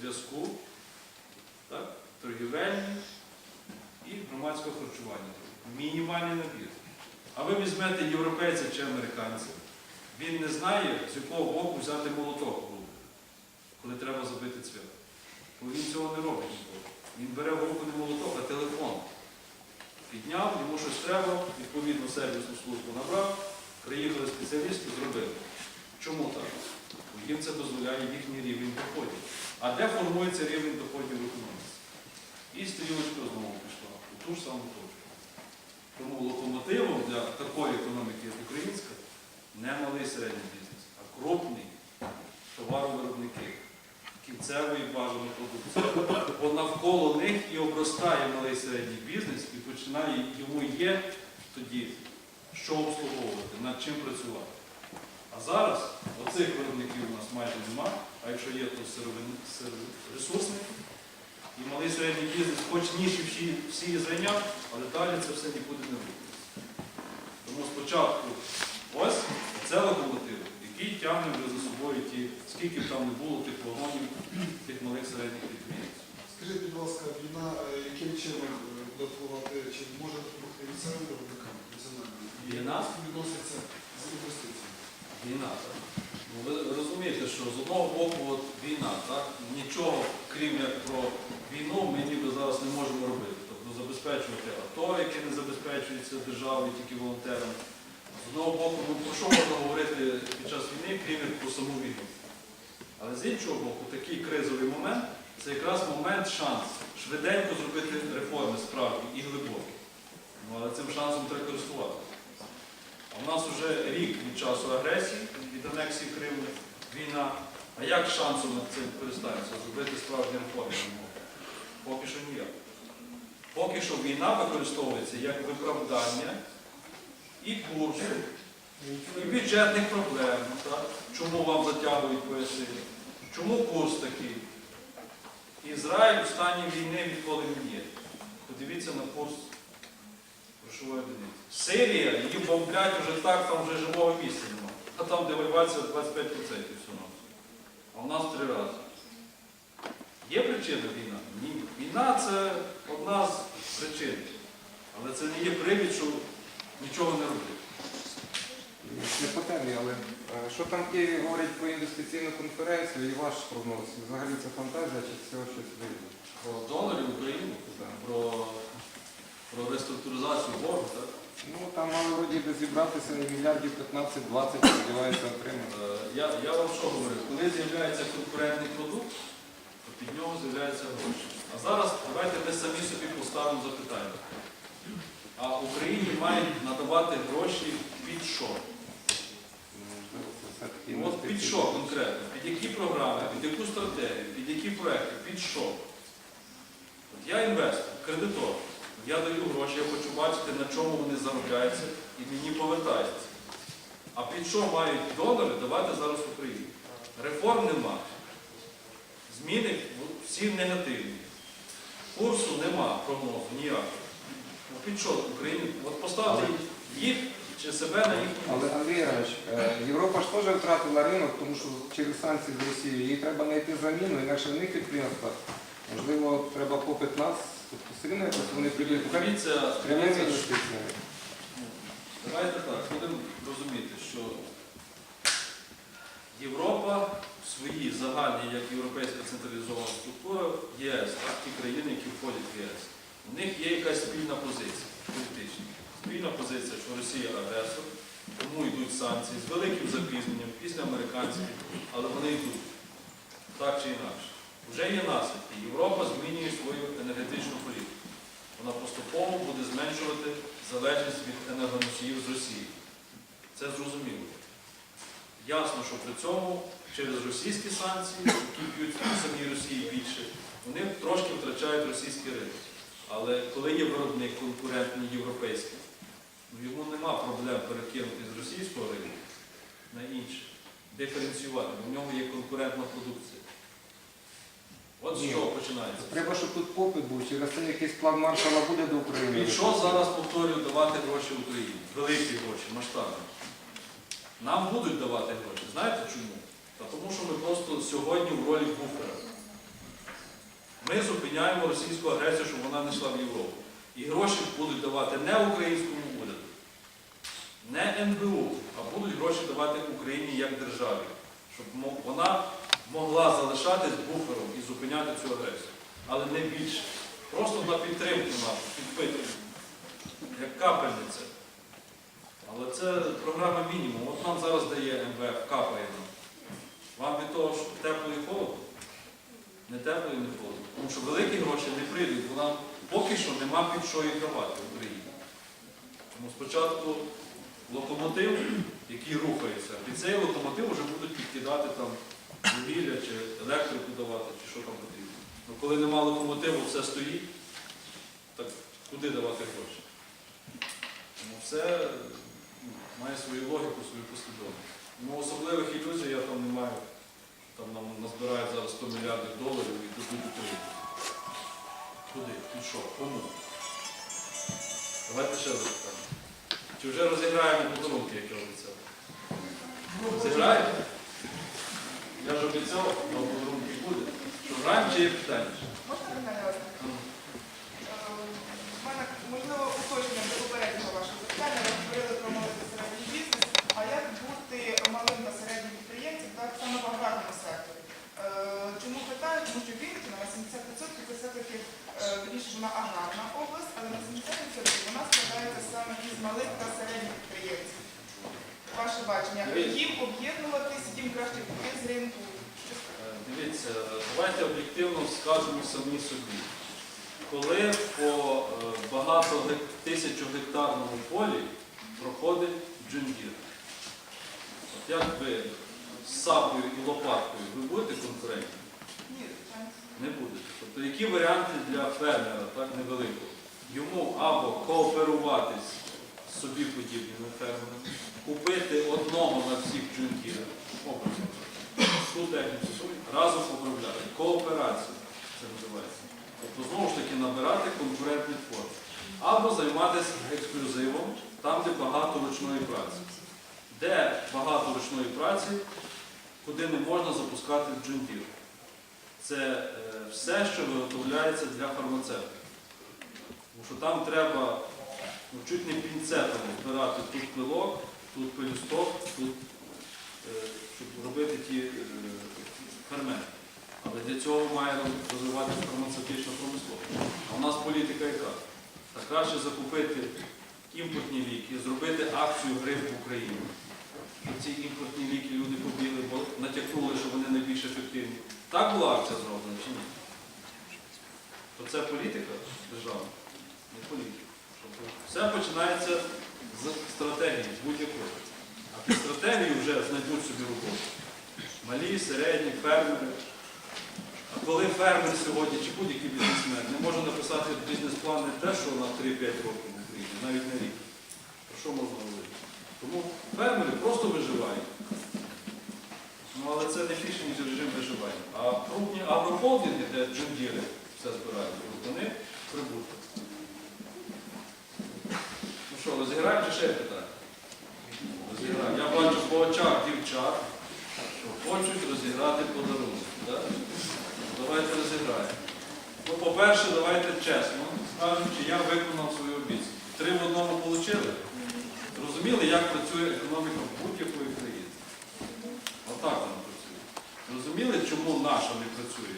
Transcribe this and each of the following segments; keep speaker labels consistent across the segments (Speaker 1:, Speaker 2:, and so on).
Speaker 1: зв'язку, торгівельні і громадського харчування. Мінімальний набір. А ви візьмете європейця чи американця, він не знає, з якого боку взяти молоток коли треба забити цвят. Бо він цього не робить ніколи. Він бере в руку не молоток, а телефон. Підняв, йому щось треба, відповідно сервісну службу набрав, приїхали спеціалісти, зробили. Чому так? Бо їм це дозволяє їхній рівень доходів. А де формується рівень доходів в економіці? І стрілочка знову пішла у ту ж саму точку. Тому локомотивом для такої економіки, як українська, не малий середній бізнес, а крупний товаровиробники, кінцевої бажаної продукції. Бо навколо них і обростає малий середній бізнес і починає йому є тоді що обслуговувати, над чим працювати. А зараз оцих виробників у нас майже нема, а якщо є, то сировин- сир- ресурсники. І малий середній бізнес, хоч ніші всі, всі зайняв, але далі це все нікуди не рухається. Тому спочатку ось це локомотив, який тягне вже за собою ті, скільки б там не було тих вагонів, тих малих середніх підприємств.
Speaker 2: Скажіть, будь ласка, війна е, яким чином буде впливати, чи може допомогти місцевим виробникам національним?
Speaker 1: Війна?
Speaker 2: Як відноситься з інвестиціями?
Speaker 1: Війна, так? Ну, ви розумієте, що з одного боку от війна, так? Нічого, крім як про війну, ми ніби зараз не можемо робити. Тобто забезпечувати АТО, яке не забезпечується державою, тільки волонтерами. З одного боку, ну про що можна говорити під час війни, крім як про саму війну? Але з іншого боку, такий кризовий момент це якраз момент, шанс швиденько зробити реформи справді і глибокі. Ну, але цим шансом треба користуватися. А у нас вже рік від часу агресії, анексії Криму, війна. А як шансом над цим користаємося? Зробити справжні реформи? Ну, Поки що ніяк. Поки що війна використовується як виправдання і курсу, і бюджетних проблем. Так? Чому вам затягують пояси? Чому курс такий? Ізраїль у стані війни відколи не є. Подивіться на курс грошової одиниці. Сирія, її бомблять вже так, там вже живого місця немає. А там девальвація 25% всього. А у нас три рази. Є причина війна? Ні. Війна це одна з причин. Але це не є привід, що нічого не робити.
Speaker 3: Не по темі, але е, що там в Києві говорять про інвестиційну конференцію і ваш прогноз? Взагалі це фантазія чи цього щось вийде?
Speaker 1: Про донорів України, про, про реструктуризацію боргу, так?
Speaker 3: Ну там мали вроді би зібратися на мільярдів 15-20, сподіваюся, отримати.
Speaker 1: Е, Я, я вам що говорю? Коли з'являється конкурентний продукт, то під нього з'являються гроші. А зараз давайте ми самі собі поставимо запитання. А Україні мають надавати гроші під що?
Speaker 3: Можливо, це все-таки
Speaker 1: От під
Speaker 3: інвестиції.
Speaker 1: що конкретно? Під які програми, під яку стратегію, під які проекти, під що? От я інвестор, кредитор. Я даю гроші, я хочу бачити, на чому вони заробляються і мені повертаються. А під що мають донори давати зараз в Україні? Реформ нема. Зміни всі негативні. Курсу нема прогнозу ніякого. Ну під що Україні? От поставте їх чи себе на їхню
Speaker 3: Але Андрій Ігорович, е, Європа ж теж втратила ринок, тому що через санкції з Росією їй треба знайти заміну, інакше в них підприємства. Можливо, треба попит нас, все якось вони прийдуть
Speaker 1: Дивіться,
Speaker 3: прямими
Speaker 1: дивіться, що-
Speaker 3: інвестиціями.
Speaker 1: Давайте так, будемо розуміти, що Європа в своїй загальній, як європейська централізована структура, ЄС, так, ті країни, які входять в ЄС, у них є якась спільна позиція політична. Спільна позиція, що Росія агресор, тому йдуть санкції з великим запізненням після американців, але вони йдуть так чи інакше. Вже є наслідки. Європа змінює свою енергетичну політику. Вона поступово буде зменшувати залежність від енергоносіїв з Росії. Це зрозуміло. Ясно, що при цьому через російські санкції, які б'ють самій Росії більше, вони трошки втрачають російський ринок. Але коли є виробник конкурентний європейський, ну, йому нема проблем перекинути з російського ринку на інший, диференціювати, бо в нього є конкурентна продукція. От з чого починається.
Speaker 3: Треба, щоб тут попит був, через це якийсь план маршала буде до України.
Speaker 1: І що зараз повторюю давати гроші Україні? Великі гроші, масштабні. Нам будуть давати гроші. Знаєте чому? Та тому що ми просто сьогодні в ролі буфера. Ми зупиняємо російську агресію, щоб вона не йшла в Європу. І гроші будуть давати не українському уряду, не НБУ, а будуть гроші давати Україні як державі, щоб вона могла залишатись буфером і зупиняти цю агресію. Але не більше. Просто на підтримку нашу, підпитку, як капельниця. Але це програма мінімум. От нам зараз дає МВФ, капає нам. Вам від того, що тепло і холодно? Не тепло і не холодно. Тому що великі гроші не прийдуть, бо нам поки що нема під що їх давати в Україні. Тому спочатку локомотив, який рухається, під цей локомотив вже будуть підкидати там вугілля чи електрику давати, чи що там потрібно. Ну коли нема локомотиву, все стоїть, так куди давати гроші? Тому все ну, має свою логіку, свою послідовність. Тому особливих ілюзій я там не маю. Там нам назбирають зараз 100 мільярдів доларів і тут буде Україні. Куди? Під що? Кому? Давайте ще запитання. Чи вже розіграємо подарунки, як я обіцяв? Розіграємо? Я ж обіцяв, але подарунки буде. Що граємо чи є питання? ще?
Speaker 4: Можна питання одне?
Speaker 1: Ну,
Speaker 4: Е, в мене, можливо, уточнення до попереднього вашого запитання. Ви говорили про малий та середній бізнес. А як бути малим та середнім підприємцем, так саме в аграрному секторі? Е, Чому питаю? Тому що Вінниця на 70% це все-таки, е, вірніше, вона аграрна область, але на 70% вона складається саме із малих та середніх підприємців. Ваше бачення, їм об'єднуватись, їм краще піти з ринку. Що
Speaker 1: Е, Дивіться, давайте об'єктивно скажемо самі собі. Коли по е, багато гек- тисячу гектарному полі проходить джундір, от як ви з сапою і лопаткою, ви будете конкурентні?
Speaker 4: Ні.
Speaker 1: Не будете. Тобто які варіанти для фермера, так, невеликого? Йому або кооперуватись з собі подібними фермерами, купити одного на всіх це називається. Тобто знову ж таки набирати конкурентний форм. Або займатися ексклюзивом, там, де багато ручної праці. Де багато ручної праці, куди не можна запускати джундір. Це е, все, що виготовляється для фармацевтів. Тому що там треба ну, чуть не пінцетом збирати тут пилок, тут пелюсток, тут, е, щоб робити ті е, ферменти. Але для цього має розвиватися фармацевтична промисловість. А у нас політика яка? Та краще закупити імпортні ліки, зробити акцію гриф в Україні. Ці імпортні ліки люди побігли, бо натякнули, що вони найбільш ефективні. Так була акція зроблена чи ні? То це політика державна, не політика. Тобто все починається з стратегії, з будь-якої. А під стратегію вже знайдуть собі роботу. Малі, середні, фермери. Коли фермер сьогодні чи будь-який бізнесмен не може написати бізнес-план не те, що на 3-5 років в Україні, навіть на рік. Про що можна говорити? Тому фермери просто виживають. Ну, але це не фішинг режим виживання. А крупні агрохолдинги, де джундіри все збирають, от вони прибуток. Ну що, розіграємо чи ще є питання? Розіграємо. Я бачу по очах дівчат, що хочуть розіграти подарунок. так? Давайте розіграємо. Ну, по-перше, давайте чесно скажемо, чи я виконав свою обіцянку. Три в одному отримали? Зрозуміли, як працює економіка будь-якої країни? Отак вона працює. Зрозуміли, чому наша не працює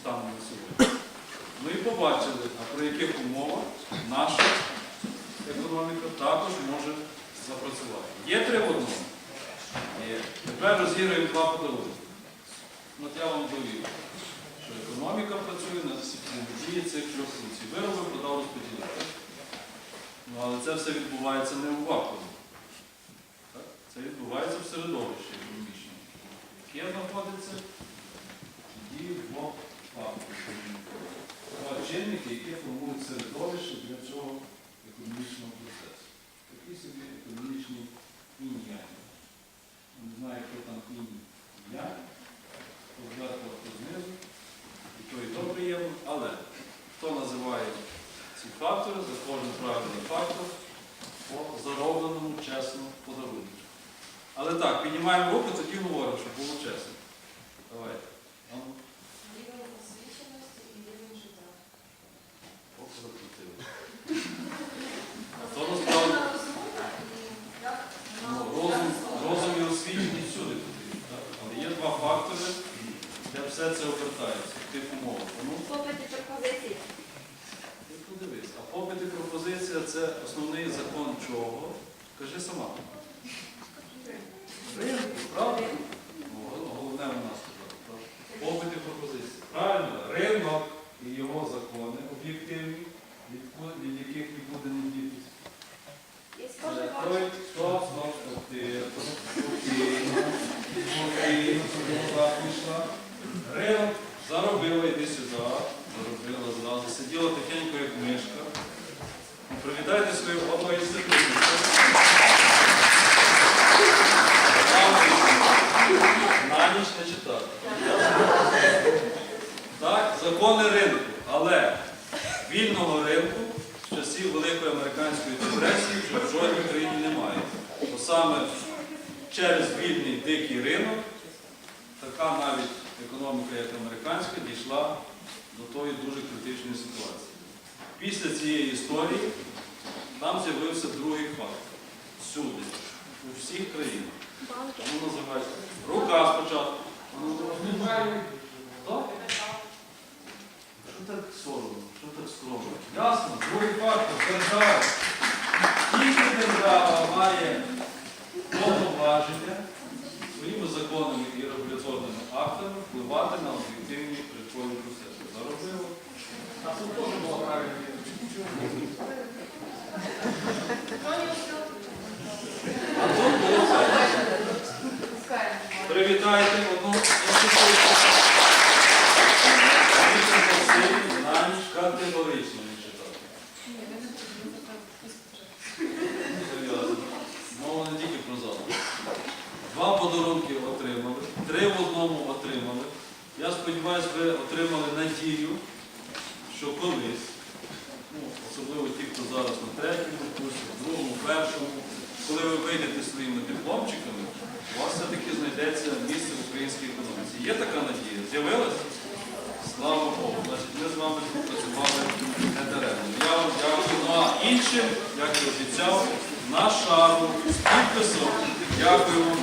Speaker 1: станом на сьогодні? Ну і побачили, а при яких умовах наша економіка також може запрацювати. Є три в одному? Тепер розіграємо два подарунки. От я вам довів, що економіка працює на дії цих трьох функцій. Вироби, продав, розподілив. Ну, але це все відбувається не у вакуумі. Це відбувається в середовищі економічному, яке знаходиться і в вакуумі. Чинники, які формують середовище для цього економічного процесу. Такі собі економічні інь-янь. Не знаю, хто там інь-янь, хто зверху, хто знизу, і то, і то приємно, але хто називає ці фактори, за кожен правильний фактор по заробленому чесно подарунку. Але так, піднімаємо руку, тоді говоримо, щоб було чесно. Давайте. Ну,
Speaker 5: Рівень освіченості і
Speaker 1: це обертається, тип умови. Ну,
Speaker 5: Попити пропозиції.
Speaker 1: ти подивись. А попит і пропозиція це основний закон чого? Кажи сама. Ринку, правда? Ну, Головне у нас тут, і пропозиція. Правильно, ринок і його закони об'єктивні, від, яких нікуди не дітись.
Speaker 5: І
Speaker 1: Е,
Speaker 5: споживач.
Speaker 1: Той, так пішла. Ринок заробила, йди сюди, заробила зразу, сиділа тихенько, як мишка. Привітайте свою одну інститутницю. На ніч не читати. Так, закони ринку, але вільного ринку з часів Великої американської депресії вже в жодній країні немає. Бо саме через вільний дикий ринок така навіть економіка, як американська, дійшла до тої дуже критичної ситуації. Після цієї історії там з'явився другий факт. Всюди, у всіх країнах. Ну, називається. Рука спочатку. Що так соромно? Що так скромно? Ясно, другий фактор держава. Тільки держава має повноваження своїми законами і регуляторними актами впливати на об'єктивні ринкові процеси. Заробило. А це теж було правильно. А тут було це. Привітайте одну інституцію. Василь категорично. Серйозно. Мова не тільки про зал. Два подарунки отримали, три в одному отримали. Я сподіваюся, ви отримали надію, що колись, ну, особливо ті, хто зараз на третьому курсі, другому, першому, коли ви вийдете своїми дипломчиками, у вас все-таки знайдеться місце в українській економіці. Є така надія? З'явилась? Слава Богу. Значить, ми з вами працювали не даремно. Я вам дякую. Ну а іншим, як і обіцяв, на шару з підписом. Дякую вам.